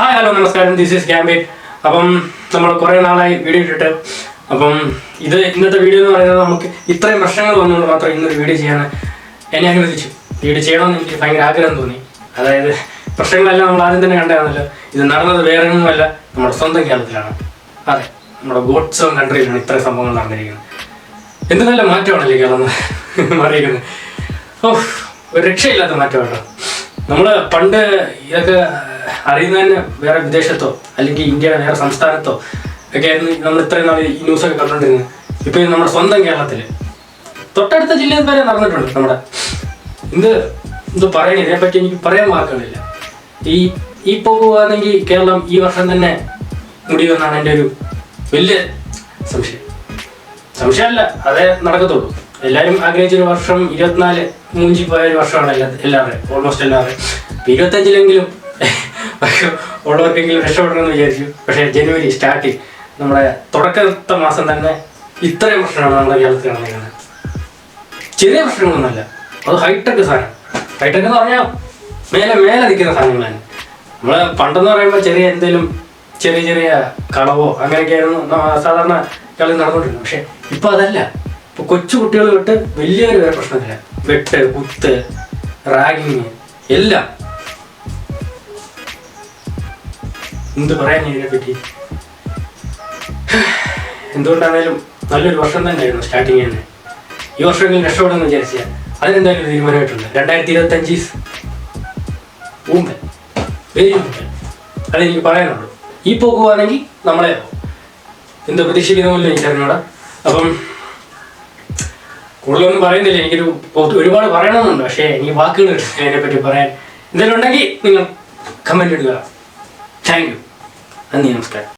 Hi hello നമസ്കാരം. This is campaign അപ്പം നമ്മൾ കുറേ നാളായി വീഡിയോ ഇട്ടിട്ട്. അപ്പം ഇത് ഇന്നത്തെ വീഡിയോ എന്ന് പറയുന്നത് നമുക്ക് ഇത്രയും പ്രശ്നങ്ങൾ വന്നുകൊണ്ട് മാത്രം ഇന്നൊരു വീഡിയോ ചെയ്യാൻ എന്നെ അനുവദിച്ചു. വീഡിയോ ചെയ്യണമെന്ന് എനിക്ക് ഭയങ്കര ആഗ്രഹം തോന്നി. അതായത് പ്രശ്നങ്ങളെല്ലാം നമ്മൾ ആദ്യം തന്നെ കണ്ടതാണല്ലോ. ഇത് നടന്നത് വേറെ ഒന്നുമല്ല നമ്മുടെ സ്വന്തം കേരളത്തിലാണ്. അതെ നമ്മുടെ ഗോഡ്സ് ഓൺ കൺട്രിയിലാണ് ഇത്രയും സംഭവങ്ങൾ നടന്നിരിക്കുന്നത്. എന്ത് നല്ല മാറ്റമാണല്ലേ കേരളം മാറിയിരിക്കുന്നത്. ഓ ഒരു രക്ഷയില്ലാത്ത മാറ്റം കേട്ടോ നമ്മൾ പണ്ട് ഇതൊക്കെ അറിയുന്നതന്നെ വേറെ വിദേശത്തോ അല്ലെങ്കിൽ ഇന്ത്യയുടെ വേറെ സംസ്ഥാനത്തോ ഒക്കെ ആയിരുന്നു നമ്മൾ ഇത്രയും നാൾ ഈ ന്യൂസൊക്കെ കണ്ടുകൊണ്ടിരുന്നത്. ഇപ്പൊ ഇത് നമ്മുടെ സ്വന്തം കേരളത്തിൽ തൊട്ടടുത്ത ജില്ലയിൽ വരെ നടന്നിട്ടുണ്ട് നമ്മുടെ. എന്ത് എന്ത് പറയണേ? ഇതിനെപ്പറ്റി എനിക്ക് പറയാൻ വാക്കുകളില്ല ഈ ഈ പോകുകയാണെങ്കിൽ കേരളം ഈ വർഷം തന്നെ മുടിയുമെന്നാണ് എന്റെ ഒരു വലിയ സംശയം. സംശയമല്ല അതേ നടക്കത്തുള്ളൂ. എല്ലാവരും ആഗ്രഹിച്ചൊരു വർഷം ഇരുപത്തിനാല് മൂഞ്ചി പോയ ഒരു വർഷമാണ് എല്ലാ എല്ലാവരും ഓൾമോസ്റ്റ് എല്ലാവരും. ഇരുപത്തഞ്ചിലെങ്കിലും ഉള്ളവർക്കെങ്കിലും രക്ഷപ്പെടണമെന്ന് വിചാരിച്ചു പക്ഷേ ജനുവരി സ്റ്റാർട്ടിങ് നമ്മുടെ തുടക്കത്തെ മാസം തന്നെ ഇത്രയും പ്രശ്നമാണ് നമ്മുടെ കേരളത്തിൽ നടന്നിരിക്കുന്നത് ചെറിയ പ്രശ്നങ്ങളൊന്നുമല്ല. അത് ഹൈടെക് സാധനം. ഹൈടെക് എന്ന് പറഞ്ഞാൽ മേലെ മേലെ നിൽക്കുന്ന സാധനങ്ങളാണ്. നമ്മൾ പണ്ടെന്ന് പറയുമ്പോൾ ചെറിയ എന്തെങ്കിലും ചെറിയ ചെറിയ കളവോ അങ്ങനെയൊക്കെയായിരുന്നു സാധാരണ കളി നടന്നുകൊണ്ടിരുന്നത്. പക്ഷെ ഇപ്പൊ അതല്ല. ഇപ്പൊ കൊച്ചു കുട്ടികൾ തൊട്ട് വലിയവർ വരെ പ്രശ്നമില്ല. വെട്ട് കുത്ത് റാഗിങ് എല്ലാം. എന്ത് പറയാൻ ഇതിനെ പറ്റി? എന്തുകൊണ്ടാണേലും നല്ലൊരു വർഷം തന്നെയായിരുന്നു സ്റ്റാർട്ടിങ് തന്നെ ഈ വർഷമെങ്കിലും രക്ഷപ്പെടുമെന്ന് വിചാരിച്ചാൽ അതിനെന്തായാലും തീരുമാനമായിട്ടുണ്ട്. രണ്ടായിരത്തി ഇരുപത്തി അഞ്ച് വെരി അതെനിക്ക് പറയാനുള്ളൂ. ഈ പോകുവാണെങ്കിൽ നമ്മളെ എന്ത് പ്രതീക്ഷിക്കുന്നില്ല എനിക്കറിഞ്ഞൂടാ അപ്പം കൂടുതലൊന്നും പറയുന്നില്ല. എനിക്കൊരു ഒരുപാട് പറയണമെന്നുണ്ട്. പക്ഷേ എനിക്ക് വാക്കുകൾ കിട്ടുന്നില്ല അതിനെപ്പറ്റി പറയാൻ എന്തെങ്കിലും ഉണ്ടെങ്കിൽ നിങ്ങൾ കമന്റ് ഇടുക. താങ്ക് യു നന്ദി നമസ്കാരം.